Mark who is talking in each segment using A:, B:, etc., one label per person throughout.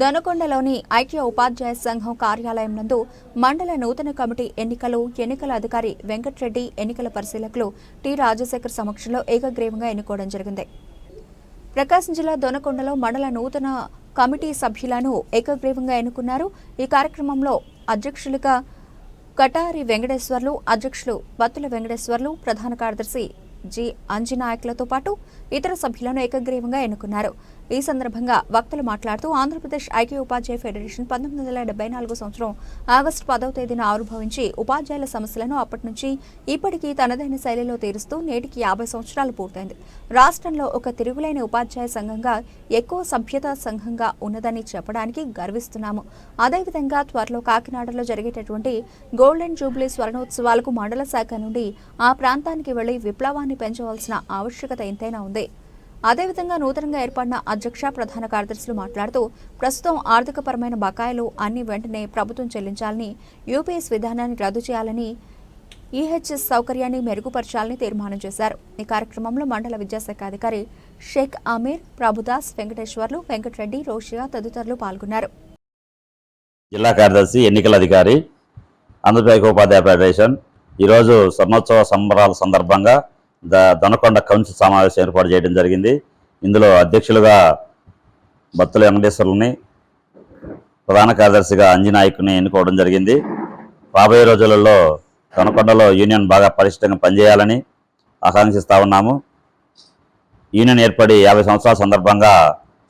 A: దొనకొండలోని ఐక్య ఉపాధ్యాయ సంఘం కార్యాలయం నందు మండల నూతన కమిటీ ఎన్నికలు ఎన్నికల అధికారి వెంకట్రెడ్డి ఎన్నికల పరిశీలకులు టి రాజశేఖర్ సమక్షంలో ఏకగ్రీవంగా ఎన్నుకోవడం జరిగింది. ప్రకాశం జిల్లా దొనకొండలో మండల నూతన కమిటీ సభ్యులను ఏకగ్రీవంగా ఎన్నుకున్నారు. ఈ కార్యక్రమంలో అధ్యక్షులుగా కటారి వెంకటేశ్వర్లు అధ్యక్షులు బత్తుల వెంకటేశ్వర్లు ప్రధాన కార్యదర్శి జి అంజనాయకులతో పాటు ఇతర సభ్యులను ఏకగ్రీవంగా ఎన్నుకున్నారు. ఈ సందర్భంగా వక్తలు మాట్లాడుతూ ఆంధ్రప్రదేశ్ ఐక్య ఉపాధ్యాయ ఫెడరేషన్ పంతొమ్మిది వందల డెబ్బై నాలుగు సంవత్సరం ఆగస్టు పదవ తేదీన ఆవిర్భవించి ఉపాధ్యాయుల సమస్యలను అప్పటి నుంచి ఇప్పటికీ తనదైన శైలిలో తీరుస్తూ నేటికి యాభై సంవత్సరాలు పూర్తయింది. రాష్ట్రంలో ఒక తిరుగులేని ఉపాధ్యాయ సంఘంగా ఎక్కువ సభ్యతా సంఘంగా ఉన్నదని చెప్పడానికి గర్విస్తున్నాము. అదేవిధంగా త్వరలో కాకినాడలో జరిగేటటువంటి గోల్డెన్ జూబ్లీ స్వర్ణోత్సవాలకు మండల శాఖ నుండి ఆ ప్రాంతానికి వెళ్ళి విప్లవాన్ని పెంచవలసిన ఆవశ్యకత ఎంతైనా ఉంది. అదేవిధంగా నూతనంగా ఏర్పడిన అధ్యక్ష ప్రధాన కార్యదర్శులు మాట్లాడుతూ ప్రస్తుతం ఆర్థికపరమైన బకాయిలు అన్ని వెంటనే ప్రభుత్వం చెల్లించాలని యూపీఎస్ విధానాన్ని రద్దు చేయాలని ఈహెచ్ఎస్ సౌకర్యాన్ని మెరుగుపరచాలని తీర్మానం చేశారు. ఈ కార్యక్రమంలో మండల విద్యాశాఖ అధికారి షేక్ అమీర్ ప్రభుదాస్ వెంకటేశ్వర్లు వెంకటరెడ్డి రోషియా తదితరులు పాల్గొన్నారు.
B: జిల్లా కార్యదర్శి ఎన్నికల అధికారి ఆంధ్రప్రదేశ్ ఉపాధ్యాయ ఫెడరేషన్. ఈరోజు స్వర్ణోత్సవ సంబరాల సందర్భంగా ద దొనకొండ కౌన్సిల్ సమావేశం ఏర్పాటు చేయడం జరిగింది. ఇందులో అధ్యక్షులుగా బత్తుల వెంకటేశ్వరుని ప్రధాన కార్యదర్శిగా అంజనాయకుని ఎన్నుకోవడం జరిగింది. రాబోయే రోజులలో దొనకొండలో యూనియన్ బాగా పరిష్టంగా పనిచేయాలని ఆకాంక్షిస్తూ ఉన్నాము. యూనియన్ ఏర్పడి యాభై సంవత్సరాల సందర్భంగా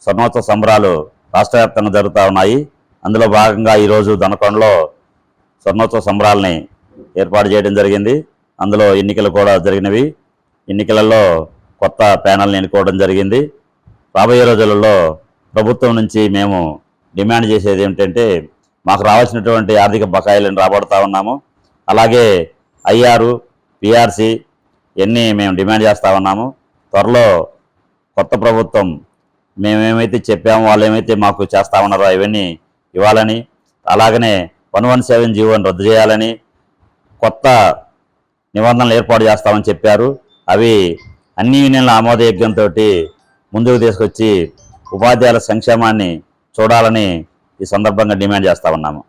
B: స్వర్ణోత్సవ సంబరాలు రాష్ట్ర వ్యాప్తంగా జరుగుతూ ఉన్నాయి. అందులో భాగంగా ఈరోజు దొనకొండలో స్వర్ణోత్సవ సంబరాలని ఏర్పాటు చేయడం జరిగింది. అందులో ఎన్నికలు కూడా జరిగినవి. ఎన్నికలలో కొత్త ప్యానల్ని ఎన్నుకోవడం జరిగింది. రాబోయే రోజులలో ప్రభుత్వం నుంచి మేము డిమాండ్ చేసేది ఏమిటంటే మాకు రావాల్సినటువంటి ఆర్థిక బకాయిలను రాబడుతూ ఉన్నాము. అలాగే ఐఆర్ పిఆర్సి ఇవన్నీ మేము డిమాండ్ చేస్తూ ఉన్నాము. త్వరలో కొత్త ప్రభుత్వం మేమేమైతే చెప్పామో వాళ్ళు ఏమైతే మాకు చేస్తా ఉన్నారో అవన్నీ ఇవ్వాలని అలాగనే వన్ వన్ సెవెన్ జీవోని రద్దు చేయాలని కొత్త నిబంధనలు ఏర్పాటు చేస్తామని చెప్పారు. అవి అన్ని యూనియన్ల ఆమోదయోగ్యంతో ముందుకు తీసుకొచ్చి ఉపాధ్యాయుల సంక్షేమాన్ని చూడాలని ఈ సందర్భంగా డిమాండ్ చేస్తా ఉన్నాము.